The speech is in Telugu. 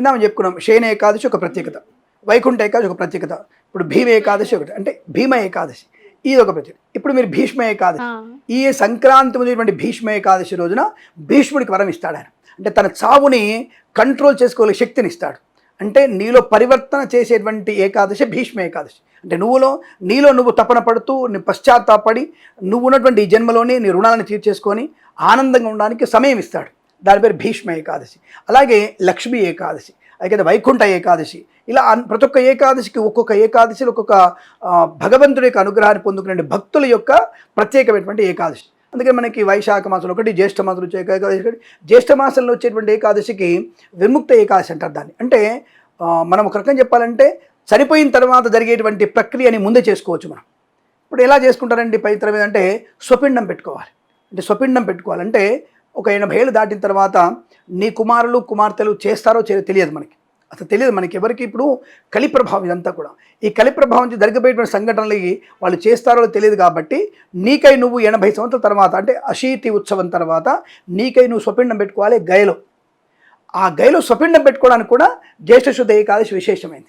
ఇందాక చెప్పుకున్నాం. శయన ఏకాదశి ఒక ప్రత్యేకత. వైకుంఠ ఏకాదశి ఒక ప్రత్యేకత. ఇప్పుడు భీమ ఏకాదశి ఒకటి. అంటే భీమ ఏకాదశి. ఇది ఒక ప్రత్యేకత. ఇప్పుడు మీరు భీష్మ ఏకాదశి. ఈ సంక్రాంతి ఉన్నటువంటి భీష్మ ఏకాదశి రోజున భీష్ముడికి వరం ఇస్తాడు ఆయన. అంటే తన చావుని కంట్రోల్ చేసుకోగలిగే శక్తిని ఇస్తాడు. అంటే నీలో పరివర్తన చేసేటువంటి ఏకాదశి భీష్మ ఏకాదశి. అంటే నువ్వులో నీలో నువ్వు తపన పడుతూ నీ పశ్చాత్తాపడి నువ్వు ఉన్నటువంటి ఈ జన్మలోనే నీ రుణాలను తీర్చేసుకొని ఆనందంగా ఉండడానికి సమయం ఇస్తాడు. దాని పేరు భీష్మ ఏకాదశి అలాగే లక్ష్మీ ఏకాదశి అయితే వైకుంఠ ఏకాదశి. ఇలా ప్రతి ఒక్క ఏకాదశికి ఒక్కొక్క ఏకాదశి ఒక్కొక్క భగవంతుడి యొక్క అనుగ్రహాన్ని పొందుకునే భక్తుల యొక్క ప్రత్యేకమైనటువంటి ఏకాదశి. అందుకే మనకి వైశాఖ మాసంలో ఒకటి జ్యేష్ఠ మాసంలో వచ్చే ఏకాదశి ఒకటి జ్యేష్ఠ మాసంలో వచ్చేటువంటి ఏకాదశికి విముక్త ఏకాదశి అంటారు దాన్ని. అంటే మనం ఒక రకం చెప్పాలంటే చనిపోయిన తర్వాత జరిగేటువంటి ప్రక్రియని ముందే చేసుకోవచ్చు మనం. ఇప్పుడు ఎలా చేసుకుంటారండి పవిత్ర మీద అంటే స్వపిండం పెట్టుకోవాలి. అంటే స్వపిండం పెట్టుకోవాలంటే ఒక ఎనభై ఏళ్ళు దాటిన తర్వాత నీ కుమారులు కుమార్తెలు చేస్తారో తెలియదు మనకి. అసలు తెలియదు మనకి ఎవరికి ఇప్పుడు కలి ప్రభావం ఇదంతా కూడా. ఈ కలి ప్రభావం నుంచి జరిగిపోయేటువంటి సంఘటనలు వాళ్ళు చేస్తారో తెలియదు కాబట్టి నీకై నువ్వు ఎనభై సంవత్సరాల తర్వాత అంటే అశీతి ఉత్సవం తర్వాత నీకై నువ్వు స్వపిండం పెట్టుకోవాలి గయలో. ఆ గయలో స్వపిండం పెట్టుకోవడానికి కూడా జ్యేష్ఠ శుద్ధ ఏకాదశి విశేషమైంది.